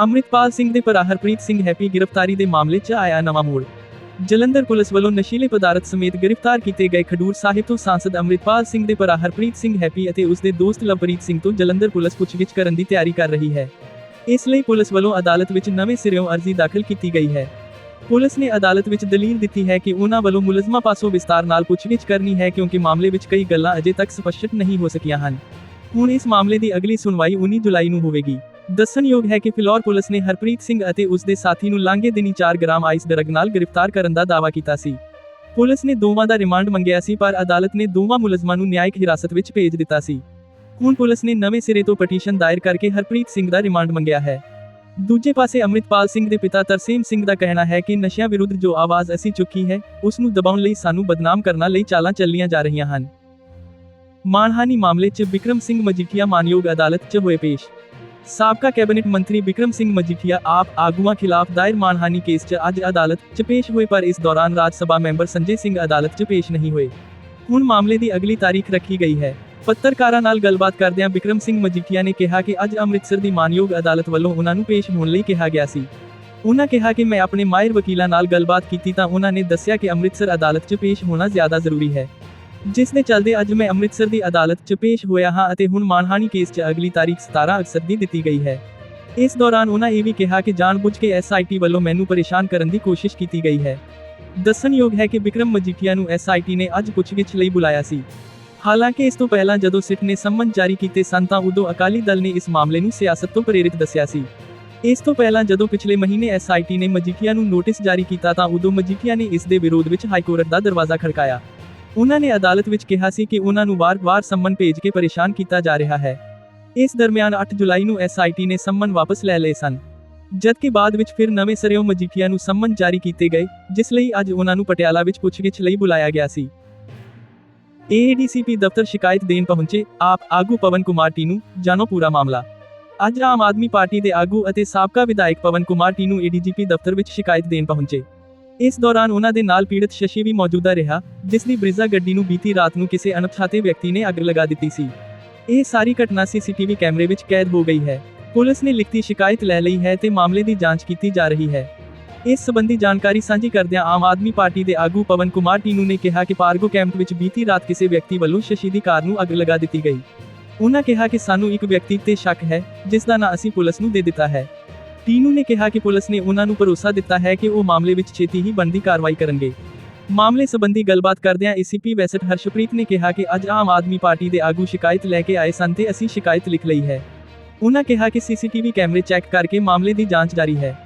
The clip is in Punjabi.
ਅੰਮ੍ਰਿਤਪਾਲ ਸਿੰਘ ਦੇ ਭਰਾ ਹਰਪ੍ਰੀਤ ਸਿੰਘ ਹੈਪੀ ਗ੍ਰਿਫਤਾਰੀ ਦੇ ਮਾਮਲੇ 'ਚ ਆਇਆ ਨਵਾਂ ਮੋੜ। ਜਲੰਧਰ ਪੁਲਿਸ ਵੱਲੋਂ ਨਸ਼ੀਲੇ ਪਦਾਰਥ ਸਮੇਤ ਗ੍ਰਿਫਤਾਰ ਕੀਤੇ ਗਏ ਖਡੂਰ ਸਾਹਿਬ ਤੋਂ ਸਾਂਸਦ ਅੰਮ੍ਰਿਤਪਾਲ ਸਿੰਘ ਦੇ ਭਰਾ ਹਰਪ੍ਰੀਤ ਸਿੰਘ ਹੈਪੀ ਅਤੇ ਉਸ ਦੇ ਦੋਸਤ ਲਵਪ੍ਰੀਤ ਸਿੰਘ ਤੋਂ ਜਲੰਧਰ ਪੁਲਿਸ ਪੁੱਛਗਿੱਛ ਕਰਨ ਦੀ ਤਿਆਰੀ ਕਰ ਰਹੀ ਹੈ। ਇਸ ਲਈ ਪੁਲਿਸ ਵੱਲੋਂ ਅਦਾਲਤ ਵਿੱਚ ਨਵੇਂ ਸਿਰਿਓਂ ਅਰਜ਼ੀ ਦਾਖਲ ਕੀਤੀ ਗਈ ਹੈ। ਪੁਲਿਸ ਨੇ ਅਦਾਲਤ ਵਿੱਚ ਦਲੀਲ ਦਿੱਤੀ ਹੈ ਕਿ ਉਹਨਾਂ ਵੱਲੋਂ ਮੁਲਜ਼ਮਾਂ ਪਾਸੋਂ ਵਿਸਤਾਰ ਨਾਲ ਪੁੱਛਗਿੱਛ ਕਰਨੀ ਹੈ ਕਿਉਂਕਿ ਮਾਮਲੇ ਵਿੱਚ ਕਈ ਗੱਲਾਂ ਅਜੇ ਤੱਕ ਸਪਸ਼ਟ ਨਹੀਂ ਹੋ ਸਕੀਆਂ ਹਨ। ਹੁਣ ਇਸ ਮਾਮਲੇ ਦੀ ਅਗਲੀ ਸੁਣਵਾਈ 19 ਜੁਲਾਈ ਨੂੰ ਹੋਵੇਗੀ। ਦੱਸਣਯੋਗ ਹੈ ਕਿ ਫਿਲੌਰ ਪੁਲਿਸ ਨੇ ਹਰਪ੍ਰੀਤ ਸਿੰਘ ਅਤੇ ਉਸ ਦੇ ਸਾਥੀ ਨੂੰ ਲਾਂਘੇ ਦਿਨੀ 4 ਗ੍ਰਾਮ ਆਈਸ ਡਰੱਗ ਨਾਲ ਗ੍ਰਿਫਤਾਰ ਕਰਨ ਦਾ ਦਾਅਵਾ ਕੀਤਾ ਸੀ। ਪੁਲਿਸ ਨੇ ਦੋਵਾਂ ਦਾ ਰਿਮਾਂਡ ਮੰਗਿਆ ਸੀ, ਪਰ ਅਦਾਲਤ ਨੇ ਦੋਵਾਂ ਮੁਲਜ਼ਮਾਂ ਨੂੰ ਨਿਆਇਕ ਹਿਰਾਸਤ ਵਿੱਚ ਭੇਜ ਦਿੱਤਾ ਸੀ। ਹੁਣ ਪੁਲਿਸ ਨੇ ਨਵੇਂ ਸਿਰੇ ਤੋਂ ਪਟੀਸ਼ਨ ਦਾਇਰ ਕਰਕੇ ਹਰਪ੍ਰੀਤ ਸਿੰਘ ਦਾ ਰਿਮਾਂਡ ਮੰਗਿਆ ਹੈ। ਦੂਜੇ ਪਾਸੇ ਅੰਮ੍ਰਿਤਪਾਲ ਸਿੰਘ ਦੇ ਪਿਤਾ ਤਰਸੇਮ ਸਿੰਘ ਦਾ ਕਹਿਣਾ ਹੈ ਕਿ ਨਸ਼ਿਆਂ ਵਿਰੁੱਧ ਜੋ ਆਵਾਜ਼ ਅਸੀਂ ਚੁੱਕੀ ਹੈ, ਉਸ ਨੂੰ ਦਬਾਉਣ ਲਈ ਸਾਨੂੰ ਬਦਨਾਮ ਕਰਨ ਲਈ ਚਾਲਾਂ ਚੱਲੀਆਂ ਜਾ ਰਹੀਆਂ ਹਨ। ਮਾਨਹਾਨੀ ਮਾਮਲੇ 'ਚ ਵਿਕਰਮ ਸਿੰਘ ਮਜੀਠੀਆ ਮਾਨਯੋਗ ਅਦਾਲਤ 'ਚ ਹੋਏ ਪੇਸ਼। ਸਾਬਕਾ ਕੈਬਨਿਟ ਮੰਤਰੀ ਵਿਕਰਮ ਸਿੰਘ ਮਜੀਠੀਆ ਆਪ ਆਗੂਆਂ ਖਿਲਾਫ ਦਾਇਰ ਮਾਨਹਾਨੀ ਕੇਸ 'ਚ ਅੱਜ ਅਦਾਲਤ 'ਚ ਪੇਸ਼ ਹੋਏ, ਪਰ ਇਸ ਦੌਰਾਨ ਰਾਜ ਸਭਾ ਮੈਂਬਰ ਸੰਜੇ ਸਿੰਘ ਅਦਾਲਤ 'ਚ ਪੇਸ਼ ਨਹੀਂ ਹੋਏ। ਹੁਣ ਮਾਮਲੇ ਦੀ ਅਗਲੀ ਤਾਰੀਖ ਰੱਖੀ ਗਈ ਹੈ। ਪੱਤਰਕਾਰਾਂ ਨਾਲ ਗੱਲਬਾਤ ਕਰਦਿਆਂ ਵਿਕਰਮ ਸਿੰਘ ਮਜੀਠੀਆ ਨੇ ਕਿਹਾ ਕਿ ਅੱਜ ਅੰਮ੍ਰਿਤਸਰ ਦੀ ਮਾਨਯੋਗ ਅਦਾਲਤ ਵੱਲੋਂ ਉਹਨਾਂ ਨੂੰ ਪੇਸ਼ ਹੋਣ ਲਈ ਕਿਹਾ ਗਿਆ ਸੀ। ਉਹਨਾਂ ਕਿਹਾ ਕਿ ਮੈਂ ਆਪਣੇ ਮਾਹਿਰ ਵਕੀਲਾਂ ਨਾਲ ਗੱਲਬਾਤ ਕੀਤੀ ਤਾਂ ਉਹਨਾਂ ਨੇ ਦੱਸਿਆ ਕਿ ਅੰਮ੍ਰਿਤਸਰ ਅਦਾਲਤ 'ਚ ਪੇਸ਼ ਹੋਣਾ ਜ਼ਿਆਦਾ ਜ਼ਰੂਰੀ ਹੈ। ਜਿਸ ਦੇ ਚੱਲਦੇ ਅੱਜ ਮੈਂ ਅੰਮ੍ਰਿਤਸਰ ਦੀ ਅਦਾਲਤ 'ਚ ਪੇਸ਼ ਹੋਇਆ ਹਾਂ ਅਤੇ ਹੁਣ ਮਾਨਹਾਨੀ ਕੇਸ 'ਚ ਅਗਲੀ ਤਾਰੀਖ 17 ਅਗਸਤ ਦੀ ਦਿੱਤੀ ਗਈ ਹੈ। ਇਸ ਦੌਰਾਨ ਉਹਨਾਂ ਇਹ ਵੀ ਕਿਹਾ ਕਿ ਜਾਣਬੁੱਝ ਕੇ ਐਸਆਈਟੀ ਵੱਲੋਂ ਮੈਨੂੰ ਪਰੇਸ਼ਾਨ ਕਰਨ ਦੀ ਕੋਸ਼ਿਸ਼ ਕੀਤੀ ਗਈ ਹੈ। ਦੱਸਣਯੋਗ ਹੈ ਕਿ ਵਿਕਰਮ ਮਜੀਠੀਆ ਨੂੰ ਐਸਆਈਟੀ ਨੇ ਅੱਜ ਪੁੱਛਗਿੱਛ ਲਈ ਬੁਲਾਇਆ ਸੀ। ਹਾਲਾਂਕਿ ਇਸ ਤੋਂ ਪਹਿਲਾਂ ਜਦੋਂ ਸਿੱਟ ਨੇ ਸੰਮਨ ਜਾਰੀ ਕੀਤੇ ਸਨ ਤਾਂ ਉਦੋਂ ਅਕਾਲੀ ਦਲ ਨੇ ਇਸ ਮਾਮਲੇ ਨੂੰ ਸਿਆਸਤ ਤੋਂ ਪ੍ਰੇਰਿਤ ਦੱਸਿਆ ਸੀ। ਇਸ ਤੋਂ ਪਹਿਲਾਂ ਜਦੋਂ ਪਿਛਲੇ ਮਹੀਨੇ ਐਸਆਈਟੀ ਨੇ ਮਜੀਠੀਆ ਨੂੰ ਨੋਟਿਸ ਜਾਰੀ ਕੀਤਾ ਤਾਂ ਉਦੋਂ ਮਜੀਠੀਆ ਨੇ ਇਸ ਦੇ ਵਿਰੋਧ ਵਿੱਚ ਹਾਈ ਕੋਰਟ ਦਾ ਦਰਵਾਜ਼ਾ ਖੜਕਾਇਆ। ਉਹਨਾਂ ਨੇ ਅਦਾਲਤ ਵਿੱਚ ਕਿਹਾ ਸੀ ਕਿ ਉਹਨਾਂ ਨੂੰ ਵਾਰ-ਵਾਰ ਸੰਮਨ ਭੇਜ ਕੇ ਪਰੇਸ਼ਾਨ ਕੀਤਾ ਜਾ ਰਿਹਾ ਹੈ। ਇਸ ਦਰਮਿਆਨ 8 ਜੁਲਾਈ ਨੂੰ ਐਸਆਈਟੀ ਨੇ ਸੰਮਨ ਵਾਪਸ ਲੈ ਲਏ ਸਨ। ਜਦਕਿ ਬਾਅਦ ਵਿੱਚ ਫਿਰ ਨਵੇਂ ਸਰਿਓ ਮਜੀਠੀਆ ਨੂੰ ਸੰਮਨ ਜਾਰੀ ਕੀਤੇ ਗਏ, ਜਿਸ ਲਈ ਅੱਜ ਉਹਨਾਂ ਨੂੰ ਪਟਿਆਲਾ ਵਿੱਚ ਪੁੱਛਗਿੱਛ ਲਈ ਬੁਲਾਇਆ ਗਿਆ ਸੀ। ਏਡੀਸੀਪੀ ਦਫ਼ਤਰ ਸ਼ਿਕਾਇਤ ਦੇਣ ਪਹੁੰਚੇ, ਆਪ ਆਗੂ ਪਵਨ ਕੁਮਾਰ ਟੀਨੂ, ਜਾਣੋ ਪੂਰਾ ਮਾਮਲਾ। ਅੱਜ ਆਮ ਆਦਮੀ ਪਾਰਟੀ ਦੇ ਆਗੂ ਅਤੇ ਸਾਬਕਾ ਵਿਧਾਇਕ ਪਵਨ ਕੁਮਾਰ ਟੀਨੂ ਏਡੀਜੀਪੀ ਦਫ਼ਤਰ ਵਿੱਚ ਸ਼ਿਕਾਇਤ ਦੇਣ ਪਹੁੰਚੇ। ਇਸ ਦੌਰਾਨ ਉਹਨਾਂ ਦੇ ਨਾਲ ਪੀੜਤ ਸ਼ਸ਼ੀ ਵੀ ਮੌਜੂਦਾ ਰਿਹਾ, ਜਿਸ ਦੀ ਬ੍ਰਿਜ਼ਾ ਗੱਡੀ ਨੂੰ ਬੀਤੀ ਰਾਤ ਨੂੰ ਕਿਸੇ ਅਣਪਛਾਤੇ ਵਿਅਕਤੀ ਨੇ ਅੱਗ ਲਗਾ ਦਿੱਤੀ ਸੀ। ਇਹ ਸਾਰੀ ਘਟਨਾ ਸੀਸੀਟੀਵੀ ਕੈਮਰੇ ਵਿੱਚ ਕੈਦ ਹੋ ਗਈ ਹੈ। ਪੁਲਿਸ ਨੇ ਲਿਖਤੀ ਸ਼ਿਕਾਇਤ ਲੈ ਲਈ ਹੈ ਤੇ ਮਾਮਲੇ ਦੀ ਜਾਂਚ ਕੀਤੀ ਜਾ ਰਹੀ ਹੈ। ਇਸ ਸੰਬੰਧੀ ਜਾਣਕਾਰੀ ਸਾਂਝੀ ਕਰਦਿਆਂ ਆਮ ਆਦਮੀ ਪਾਰਟੀ ਦੇ ਆਗੂ ਪਵਨ ਕੁਮਾਰ ਟੀਨੂ ਨੇ ਕਿਹਾ ਕਿ ਪਾਰਗੋ ਕੈਂਪ ਵਿੱਚ ਬੀਤੀ ਰਾਤ ਕਿਸੇ ਵਿਅਕਤੀ ਵੱਲੋਂ ਸ਼ਸ਼ੀ ਦੀ ਕਾਰ ਨੂੰ ਅੱਗ ਲਗਾ ਦਿੱਤੀ ਗਈ। ਉਹਨਾਂ ਕਿਹਾ ਕਿ ਸਾਨੂੰ ਇੱਕ ਵਿਅਕਤੀ ਤੇ ਸ਼ੱਕ ਹੈ, ਜਿਸ ਦਾ ਨਾਂ ਅਸੀਂ ਪੁਲਿਸ ਨੂੰ ਦੇ ਦਿੱਤਾ ਹੈ। ਟੀਨੂ ਨੇ ਕਿਹਾ ਕਿ ਪੁਲਿਸ ਨੇ ਉਹਨਾਂ ਨੂੰ ਭਰੋਸਾ ਦਿੱਤਾ ਹੈ ਕਿ ਉਹ ਮਾਮਲੇ ਵਿੱਚ ਛੇਤੀ ਹੀ ਬਣਦੀ ਕਾਰਵਾਈ ਕਰਨਗੇ। ਮਾਮਲੇ ਸੰਬੰਧੀ ਗੱਲਬਾਤ ਕਰਦਿਆਂ ਏਸੀਪੀ ਵੈਸਟ ਹਰਸ਼ਪ੍ਰੀਤ ਨੇ ਕਿਹਾ ਕਿ ਅੱਜ ਆਮ ਆਦਮੀ ਪਾਰਟੀ ਦੇ ਆਗੂ ਸ਼ਿਕਾਇਤ ਲੈ ਕੇ ਆਏ ਸਨ ਤੇ ਅਸੀਂ ਸ਼ਿਕਾਇਤ ਲਿਖ ਲਈ ਹੈ। ਉਹਨਾਂ ਕਿਹਾ ਕਿ ਸੀਸੀਟੀਵੀ ਕੈਮਰੇ ਚੈੱਕ ਕਰਕੇ ਮਾਮਲੇ ਦੀ ਜਾਂਚ ਜਾਰੀ ਹੈ।